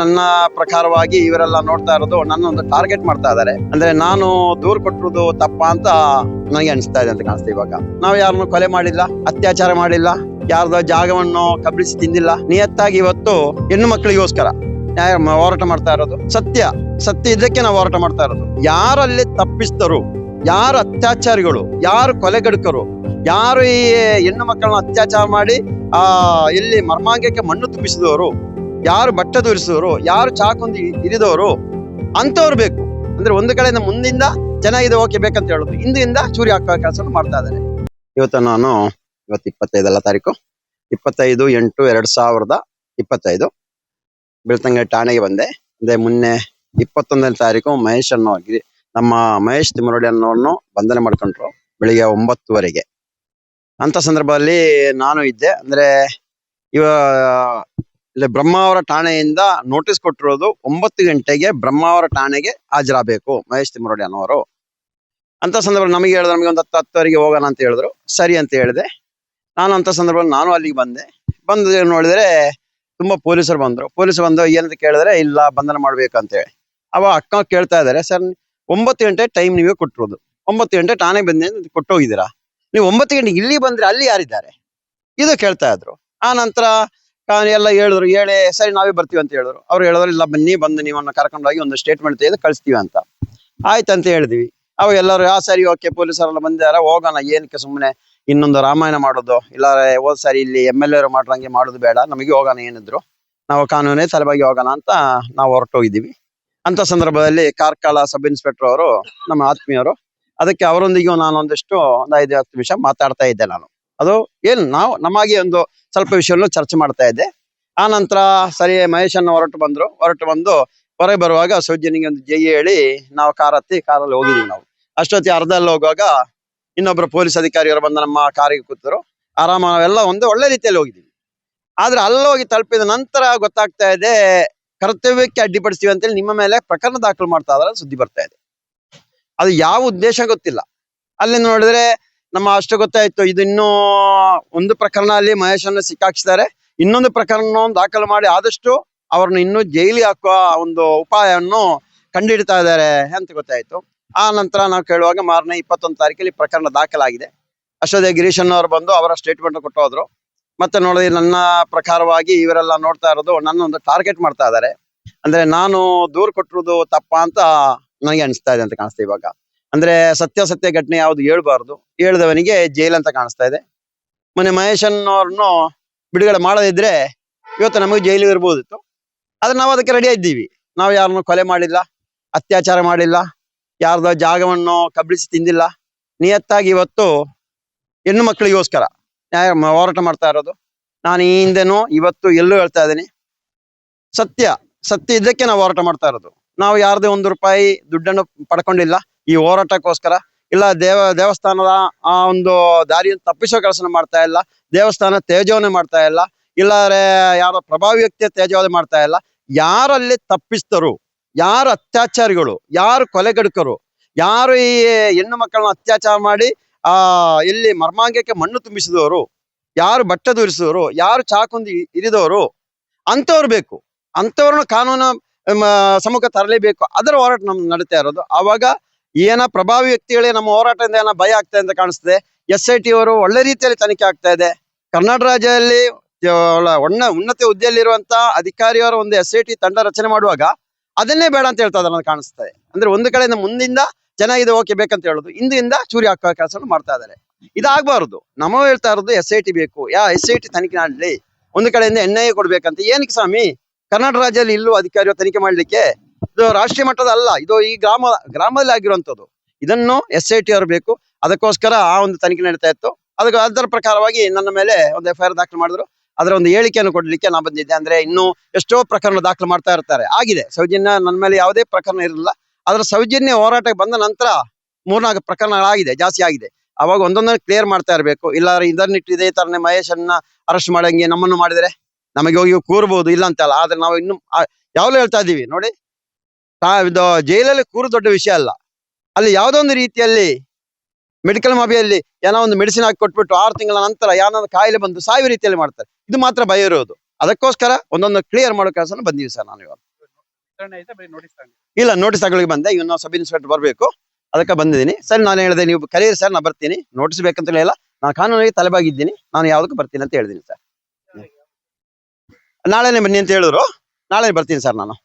ನನ್ನ ಪ್ರಕಾರವಾಗಿ ಇವರೆಲ್ಲ ನೋಡ್ತಾ ಇರೋದು ನನ್ನ ಒಂದು ಟಾರ್ಗೆಟ್ ಮಾಡ್ತಾ ಇದ್ದಾರೆ. ಅಂದ್ರೆ ನಾನು ದೂರ್ ಕೊಟ್ಟಿರೋದು ತಪ್ಪ ಅಂತ ನನಗೆ ಅನಿಸ್ತಾ ಇದೆ ಅಂತ ಕಾಣಿಸ್ತಾ ಇವಾಗ. ನಾವು ಯಾರನ್ನು ಕೊಲೆ ಮಾಡಿಲ್ಲ, ಅತ್ಯಾಚಾರ ಮಾಡಿಲ್ಲ, ಯಾರ್ದೋ ಜಾಗವನ್ನು ಕಬಳಿಸಿ ತಿಂದಿಲ್ಲ. ನಿಯತ್ತಾಗಿ ಇವತ್ತು ಹೆಣ್ಣು ಮಕ್ಕಳಿಗೋಸ್ಕರ ನ್ಯಾಯ ಹೋರಾಟ ಮಾಡ್ತಾ ಇರೋದು. ಸತ್ಯ ಸತ್ಯ ಇದಕ್ಕೆ ನಾವು ಹೋರಾಟ ಮಾಡ್ತಾ ಇರೋದು. ಯಾರಲ್ಲಿ ತಪ್ಪಿಸ್ತರು, ಯಾರು ಅತ್ಯಾಚಾರಿಗಳು, ಯಾರು ಕೊಲೆಗಡುಕರು, ಯಾರು ಈ ಹೆಣ್ಣು ಮಕ್ಕಳನ್ನ ಅತ್ಯಾಚಾರ ಮಾಡಿ, ಆ, ಎಲ್ಲಿ ಮರ್ಮಾಂಗಕ್ಕೆ ಮಣ್ಣು ತುಂಬಿಸಿದವರು ಯಾರು ಬಟ್ಟೆ ತೋರಿಸಿದವರು ಯಾರು ಚಾಕೊಂದು ಇರಿದವರು ಅಂತವ್ರು ಬೇಕು. ಅಂದ್ರೆ ಒಂದು ಕಡೆಯಿಂದ ಮುಂದಿಂದ ಚೆನ್ನಾಗಿದೆ ಓಕೆ ಬೇಕಂತ ಹೇಳೋದು. ಹಿಂದಿಂದ ಚೂರಿ ಹಾಕುವ ಕೆಲಸ ಮಾಡ್ತಾ ಇದ್ದಾರೆ. ಇವತ್ತು ನಾನು, ಇವತ್ತು ಇಪ್ಪತ್ತೈದಲ್ಲ ತಾರೀಕು? ಇಪ್ಪತ್ತೈದು ಎಂಟು ಎರಡು ಸಾವಿರದ ಇಪ್ಪತ್ತೈದು. ಬೆಳ್ತಂಗ ಠಾಣೆಗೆ ಬಂದೆ. ಅಂದ್ರೆ ಮೊನ್ನೆ ಇಪ್ಪತ್ತೊಂದನೇ ತಾರೀಕು ಮಹೇಶ್ ಅನ್ನೋ ಗಿರಿ, ನಮ್ಮ ಮಹೇಶ್ ತಿಮ್ಮರೊಡಿ ಅನ್ನೋನು ಬಂಧನೆ ಮಾಡ್ಕೊಂಡ್ರು ಬೆಳಿಗ್ಗೆ ಒಂಬತ್ತುವರೆಗೆ. ಅಂತ ಸಂದರ್ಭದಲ್ಲಿ ನಾನು ಇದ್ದೆ. ಅಂದ್ರೆ ಇವ ಇಲ್ಲಿ ಬ್ರಹ್ಮಾವರ ಠಾಣೆಯಿಂದ ನೋಟಿಸ್ ಕೊಟ್ಟಿರೋದು ಒಂಬತ್ತು ಗಂಟೆಗೆ ಬ್ರಹ್ಮಾವರ ಠಾಣೆಗೆ ಹಾಜರಾಗಬೇಕು. ಮಹೇಶ್ ತಿಮ್ಮರೋಡಿ ಅನ್ನೋರು. ಅಂತ ಸಂದರ್ಭದಲ್ಲಿ ನಮಗೆ ಹೇಳಿದ್ರು, ನಮಗೆ ಒಂದು ಹತ್ತು ಹತ್ತುವರೆಗೆ ಹೋಗೋಣ ಅಂತ ಹೇಳಿದ್ರು. ಸರಿ ಅಂತ ಹೇಳಿದೆ. ನಾನು ಅಂತ ಸಂದರ್ಭದಲ್ಲಿ ನಾನು ಅಲ್ಲಿಗೆ ಬಂದೆ. ಬಂದು ನೋಡಿದ್ರೆ ತುಂಬಾ ಪೊಲೀಸರು ಬಂದ್ರು. ಪೊಲೀಸರು ಬಂದು ಏನಂತ ಕೇಳಿದ್ರೆ, ಇಲ್ಲ, ಬಂಧನ ಮಾಡ್ಬೇಕಂತ ಹೇಳಿ. ಅವ ಅಕ್ಕ ಕೇಳ್ತಾ ಇದಾರೆ ಸರ್, ಒಂಬತ್ತು ಗಂಟೆ ಟೈಮ್ ನೀವೇ ಕೊಟ್ಟಿರೋದು. ಒಂಬತ್ತು ಗಂಟೆ ಠಾಣೆ ಬಂದೆ ಅಂತ ಕೊಟ್ಟೋಗಿದ್ದೀರಾ? ನೀವು ಒಂಬತ್ತು ಗಂಟೆಗೆ ಇಲ್ಲಿ ಬಂದ್ರೆ ಅಲ್ಲಿ ಯಾರಿದ್ದಾರೆ? ಇದು ಕೇಳ್ತಾ ಇದ್ರು. ಆ ನಂತರ ಎಲ್ಲ ಹೇಳಿದ್ರು ಹೇಳಿ ಸರಿ ನಾವೇ ಬರ್ತೀವಿ ಅಂತ ಹೇಳಿದ್ರು. ಅವ್ರು ಹೇಳಿದ್ರು, ಇಲ್ಲ ಬನ್ನಿ, ಬಂದು ನೀವನ್ನ ಕರ್ಕೊಂಡೋಗಿ ಒಂದು ಸ್ಟೇಟ್ಮೆಂಟ್ ತೆಗೆದು ಕಳಿಸ್ತೀವಿ ಅಂತ. ಆಯ್ತಂತ ಹೇಳಿದ್ವಿ. ಅವಾಗ ಎಲ್ಲರೂ, ಆ, ಸರಿ ಓಕೆ ಪೊಲೀಸರೆಲ್ಲ ಬಂದಾರ ಹೋಗೋಣ, ಏನಕ್ಕೆ ಸುಮ್ಮನೆ ಇನ್ನೊಂದು ರಾಮಾಯಣ ಮಾಡೋದು? ಇಲ್ಲ ಹೋದ್ ಸಾರಿ ಇಲ್ಲಿ ಎಂ ಎಲ್ ಎರು ಮಾಡ್ರಂಗೆ ಮಾಡೋದು ಬೇಡ, ನಮಗೆ ಹೋಗೋಣ ಏನಿದ್ರು. ನಾವು ಕಾನೂನೇ ತಲೆಬಾಗಿ ಹೋಗೋಣ ಅಂತ ನಾವು ಹೊರಟೋಗಿದ್ದೀವಿ ಅಂತ ಸಂದರ್ಭದಲ್ಲಿ ಕಾರ್ಕಳ ಸಬ್ ಇನ್ಸ್ಪೆಕ್ಟರ್ ಅವರು, ನಮ್ಮ ಆತ್ಮೀಯರು, ಅದಕ್ಕೆ ಅವರೊಂದಿಗೆ ನಾನು ಒಂದಿಷ್ಟು ಒಂದು ಐದು ಹತ್ತು ನಿಮಿಷ ಮಾತಾಡ್ತಾ ಇದ್ದೆ ನಾನು. ಅದು ಏನು ನಾವು ನಮಗೆ ಒಂದು ಸ್ವಲ್ಪ ವಿಷಯವನ್ನು ಚರ್ಚೆ ಮಾಡ್ತಾ ಇದ್ದೆ. ಆ ನಂತರ ಸರಿ ಮಹೇಶ್ ಹೊರಟು ಬಂದ್ರು. ಹೊರಟು ಬಂದು ಹೊರಗೆ ಬರುವಾಗ ಸೌಜನಿಗೆ ಒಂದು ಜೈ ಹೇಳಿ ನಾವು ಕಾರ್ ಹತ್ತಿ ಕಾರಲ್ಲಿ ಹೋಗಿದೀವಿ ನಾವು. ಅಷ್ಟೊತ್ತಿ ಅರ್ಧದಲ್ಲಿ ಹೋಗುವಾಗ ಇನ್ನೊಬ್ರು ಪೊಲೀಸ್ ಅಧಿಕಾರಿಯವರು ಬಂದು ನಮ್ಮ ಕಾರಿಗೆ ಕೂತರು. ಆರಾಮ ನಾವೆಲ್ಲ ಒಂದು ಒಳ್ಳೆ ರೀತಿಯಲ್ಲಿ ಹೋಗಿದ್ದೀವಿ. ಆದ್ರೆ ಅಲ್ಲೋಗಿ ತಲುಪಿದ ನಂತರ ಗೊತ್ತಾಗ್ತಾ ಇದೆ ಕರ್ತವ್ಯಕ್ಕೆ ಅಡ್ಡಿಪಡಿಸ್ತೀವಿ ಅಂತೇಳಿ ನಿಮ್ಮ ಮೇಲೆ ಪ್ರಕರಣ ದಾಖಲು ಮಾಡ್ತಾ ಇದಾರೆ ಸುದ್ದಿ ಬರ್ತಾ ಇದೆ. ಅದು ಯಾವ ಉದ್ದೇಶ ಗೊತ್ತಿಲ್ಲ. ಅಲ್ಲಿ ನೋಡಿದ್ರೆ ನಮ್ಮ ಅಷ್ಟು ಗೊತ್ತಾಯ್ತು. ಇದು ಇನ್ನೂ ಒಂದು ಪ್ರಕರಣ ಅಲ್ಲಿ ಮಹೇಶನ್ನ ಸಿಕ್ಕಾಕ್ಸಿದ್ದಾರೆ. ಇನ್ನೊಂದು ಪ್ರಕರಣವನ್ನು ದಾಖಲು ಮಾಡಿ ಆದಷ್ಟು ಅವ್ರನ್ನ ಇನ್ನೂ ಜೈಲಿ ಹಾಕುವ ಒಂದು ಉಪಾಯವನ್ನು ಕಂಡುಹಿಡ್ತಾ ಇದ್ದಾರೆ ಅಂತ ಗೊತ್ತಾಯ್ತು. ಆ ನಂತರ ನಾವು ಕೇಳುವಾಗ ಮಾರನೇ ಇಪ್ಪತ್ತೊಂದು ತಾರೀಕಲ್ಲಿ ಪ್ರಕರಣ ದಾಖಲಾಗಿದೆ. ಅಷ್ಟೋದೇ ಅನ್ನೋರು ಬಂದು ಅವರ ಸ್ಟೇಟ್ಮೆಂಟ್ ಕೊಟ್ಟು ಹೋದ್ರು. ಮತ್ತೆ ನೋಡಿದ್ರೆ ನನ್ನ ಪ್ರಕಾರವಾಗಿ ಇವರೆಲ್ಲ ನೋಡ್ತಾ ಇರೋದು ನನ್ನ ಒಂದು ಟಾರ್ಗೆಟ್ ಮಾಡ್ತಾ ಇದ್ದಾರೆ. ಅಂದ್ರೆ ನಾನು ದೂರ್ ಕೊಟ್ಟಿರೋದು ತಪ್ಪ ಅಂತ ನನಗೆ ಅನಿಸ್ತಾ ಇದೆ ಅಂತ ಕಾಣಿಸ್ತಾ ಇವಾಗ. ಅಂದ್ರೆ ಸತ್ಯ ಸತ್ಯ ಘಟನೆ ಯಾವ್ದು ಹೇಳ್ಬಾರ್ದು. ಹೇಳ್ದವನಿಗೆ ಜೈಲ್ ಅಂತ ಕಾಣಿಸ್ತಾ ಇದೆ. ಮೊನ್ನೆ ಮಹೇಶ್ ಅನ್ನೋರ್ನು ಬಿಡುಗಡೆ ಮಾಡದಿದ್ರೆ ಇವತ್ತು ನಮಗೆ ಜೈಲು ಇರ್ಬೋದಿತ್ತು. ಆದ್ರೆ ನಾವು ಅದಕ್ಕೆ ರೆಡಿ ಇದ್ದೀವಿ ನಾವು ಯಾರನ್ನು ಕೊಲೆ ಮಾಡಿಲ್ಲ, ಅತ್ಯಾಚಾರ ಮಾಡಿಲ್ಲ, ಯಾರ್ದೋ ಜಾಗವನ್ನು ಕಬಳಿಸಿ ತಿಂದಿಲ್ಲ. ನಿಯತ್ತಾಗಿ ಇವತ್ತು ಹೆಣ್ಣು ಮಕ್ಕಳಿಗೋಸ್ಕರ ನ್ಯಾಯ ಹೋರಾಟ ಮಾಡ್ತಾ ಇರೋದು. ನಾನು ಈ ಹಿಂದೆನೂ ಇವತ್ತು ಎಲ್ಲೂ ಹೇಳ್ತಾ ಇದ್ದೀನಿ. ಸತ್ಯ ಸತ್ಯ ಇದಕ್ಕೆ ನಾವು ಹೋರಾಟ ಮಾಡ್ತಾ ಇರೋದು. ನಾವು ಯಾರ್ದೇ ಒಂದು ರೂಪಾಯಿ ದುಡ್ಡನ್ನು ಪಡ್ಕೊಂಡಿಲ್ಲ. ಈ ಹೋರಾಟಕ್ಕೋಸ್ಕರ ಇಲ್ಲ ದೇವ, ದೇವಸ್ಥಾನದ ಆ ಒಂದು ದಾರಿಯನ್ನು ತಪ್ಪಿಸೋ ಕೆಲಸ ಮಾಡ್ತಾ ಇಲ್ಲ, ದೇವಸ್ಥಾನ ತೇಜವನ್ನೇ ಮಾಡ್ತಾ ಇಲ್ಲ ಇಲ್ಲಾರೆ ಯಾರೋ ಪ್ರಭಾವಿ ವ್ಯಕ್ತಿಯ ತೇಜವಾದ ಮಾಡ್ತಾ ಇಲ್ಲ. ಯಾರಲ್ಲಿ ತಪ್ಪಿಸ್ತರು, ಯಾರು ಅತ್ಯಾಚಾರಿಗಳು, ಯಾರು ಕೊಲೆಗಡುಕರು, ಯಾರು ಈ ಹೆಣ್ಣು ಮಕ್ಕಳನ್ನ ಅತ್ಯಾಚಾರ ಮಾಡಿ, ಆ, ಇಲ್ಲಿ ಮರ್ಮಾಂಗಕ್ಕೆ ಮಣ್ಣು ತುಂಬಿಸಿದವರು, ಯಾರು ಬಟ್ಟೆ ದೂರಿಸಿದವರು ಯಾರು ಚಾಕೊಂದು ಇರಿದವರು, ಅಂಥವ್ರು ಬೇಕು. ಅಂಥವ್ರನ್ನ ಕಾನೂನು ಸಮ್ಮುಖ ತರಲೇಬೇಕು. ಅದರ ಹೋರಾಟ ನಮ್ ನಡೀತಾ ಇರೋದು. ಆವಾಗ ಏನ ಪ್ರಭಾವಿ ವ್ಯಕ್ತಿಗಳೇ ನಮ್ಮ ಹೋರಾಟದಿಂದ ಏನೋ ಭಯ ಆಗ್ತಾ ಅಂತ ಕಾಣಿಸ್ತದೆ. ಎಸ್ ಐ ಟಿ ಅವರು ಒಳ್ಳೆ ರೀತಿಯಲ್ಲಿ ತನಿಖೆ ಆಗ್ತಾ ಇದೆ. ಕರ್ನಾಟಕ ರಾಜ್ಯದಲ್ಲಿ ಒಣ್ಣ, ಉನ್ನತ ಹುದ್ದೆಯಲ್ಲಿರುವಂತಹ ಅಧಿಕಾರಿಯವರ ಒಂದು ಎಸ್ ಐ ಟಿ ತಂಡ ರಚನೆ ಮಾಡುವಾಗ ಅದನ್ನೇ ಬೇಡ ಅಂತ ಹೇಳ್ತಾ ಇದ್ದಾರೆ ಕಾಣಿಸ್ತದೆ ಅಂದ್ರೆ ಒಂದು ಕಡೆಯಿಂದ ಮುಂದಿಂದ ಚೆನ್ನಾಗಿದೆ ಓಕೆ ಬೇಕಂತ ಹೇಳೋದು ಹಿಂದಿಂದ ಚೂರಿ ಹಾಕುವ ಕೆಲಸ ಮಾಡ್ತಾ ಇದ್ದಾರೆ. ಇದಾಗಬಾರದು. ನಮ್ಮ ಹೇಳ್ತಾ ಇರೋದು ಎಸ್ ಐ ಟಿ ಬೇಕು. ಯಾ ಎಸ್ ಐ ಟಿ ತನಿಖೆ ಮಾಡಲಿ. ಒಂದು ಕಡೆಯಿಂದ ಎನ್ ಐ ಎ ಕೊಡ್ಬೇಕಂತ. ಏನಕ್ಕೆ ಸ್ವಾಮಿ? ಕರ್ನಾಟಕ ರಾಜ್ಯದಲ್ಲಿ ಇಲ್ಲೂ ಅಧಿಕಾರಿಗಳು ತನಿಖೆ ಮಾಡ್ಲಿಕ್ಕೆ ಇದು ರಾಷ್ಟ್ರೀಯ ಮಟ್ಟದ ಅಲ್ಲ, ಇದು ಈ ಗ್ರಾಮ, ಗ್ರಾಮದಲ್ಲಿ ಆಗಿರುವಂತದ್ದು ಇದನ್ನು ಎಸ್ ಐ ಟಿ ಅವರು ಬೇಕು. ಅದಕ್ಕೋಸ್ಕರ ಆ ಒಂದು ತನಿಖೆ ನಡೀತಾ ಇತ್ತು. ಅದಕ್ಕೆ ಅದರ ಪ್ರಕಾರವಾಗಿ ನನ್ನ ಮೇಲೆ ಒಂದು ಎಫ್ ಐ ಆರ್ ದಾಖಲು ಮಾಡಿದ್ರು. ಅದರ ಒಂದು ಹೇಳಿಕೆಯನ್ನು ಕೊಡ್ಲಿಕ್ಕೆ ನಾನು ಬಂದಿದ್ದೆ. ಅಂದ್ರೆ ಇನ್ನು ಎಷ್ಟೋ ಪ್ರಕರಣ ದಾಖಲು ಮಾಡ್ತಾ ಇರ್ತಾರೆ. ಆಗಿದೆ. ಸೌಜನ್ಯ ನನ್ನ ಮೇಲೆ ಯಾವುದೇ ಪ್ರಕರಣ ಇರಲಿಲ್ಲ. ಅದರ ಸೌಜನ್ಯ ಹೋರಾಟಕ್ಕೆ ಬಂದ ನಂತರ ಮೂರ್ನಾಲ್ಕು ಪ್ರಕರಣಗಳಾಗಿದೆ, ಜಾಸ್ತಿ ಆಗಿದೆ. ಅವಾಗ ಒಂದೊಂದನ್ನು ಕ್ಲಿಯರ್ ಮಾಡ್ತಾ ಇರಬೇಕು. ಇಲ್ಲಾದ್ರೆ ಇದನ್ನಿಟ್ಟು ಇದೇ ತರನೇ ಮಹೇಶನ್ನ ಅರೆಸ್ಟ್ ಮಾಡಂಗೆ ನಮ್ಮನ್ನು ಮಾಡಿದರೆ ನಮಗೆ ಹೋಗಿ ಕೂರ್ಬೋದು, ಇಲ್ಲ ಅಂತಲ್ಲ. ಆದ್ರೆ ನಾವು ಇನ್ನು ಯಾವಾಗಲೂ ಹೇಳ್ತಾ ಇದೀವಿ ನೋಡಿ ಇದು ಜೈಲಲ್ಲಿ ಕೂರು ದೊಡ್ಡ ವಿಷಯ ಅಲ್ಲ. ಅಲ್ಲಿ ಯಾವುದೋ ಒಂದು ರೀತಿಯಲ್ಲಿ ಮೆಡಿಕಲ್ ಮಾಬಿಯಲ್ಲಿ ಏನೋ ಒಂದು ಮೆಡಿಸಿನ್ ಹಾಕಿ ಕೊಟ್ಬಿಟ್ಟು ಆರು ತಿಂಗಳ ನಂತರ ಯಾವ್ದಾದ್ರು ಕಾಯಿಲೆ ಬಂದು ಸಾಯುವ ರೀತಿಯಲ್ಲಿ ಮಾಡ್ತಾರೆ. ಇದು ಮಾತ್ರ ಭಯ ಇರೋದು. ಅದಕ್ಕೋಸ್ಕರ ಒಂದೊಂದು ಕ್ಲಿಯರ್ ಮಾಡೋ ಕೆಲಸ ಬಂದೀವಿ ಸರ್ ನಾನು ತಗೊಂಡು ಇಲ್ಲ ನೋಟಿಸ್ ತಗೊಳ್ಳಿ ಬಂದೆ. ಇನ್ನು ಸಬ್ ಇನ್ಸ್ಪೆಕ್ಟರ್ ಬರಬೇಕು. ಅದಕ್ಕೆ ಬಂದಿದ್ದೀನಿ. ಸರ್, ನಾನು ಹೇಳಿದೆ, ನೀವು ಕರೀರಿ ಸರ್ ನಾನು ಬರ್ತೀನಿ. ನೋಟಿಸ್ ಬೇಕಂತ ಹೇಳಿಲ್ಲ ನಾನು ಕಾನೂನಿಗೆ ತಲೆಬಾಗಿದ್ದೀನಿ. ನಾನು ಯಾವುದಕ್ಕೂ ಬರ್ತೀನಿ ಅಂತ ಹೇಳಿದ್ದೀನಿ ಸರ್. ನಾಳೆನೇ ಬನ್ನಿ ಅಂತ ಹೇಳಿದ್ರು. ನಾಳೆ ಬರ್ತೀನಿ ಸರ್ ನಾನು.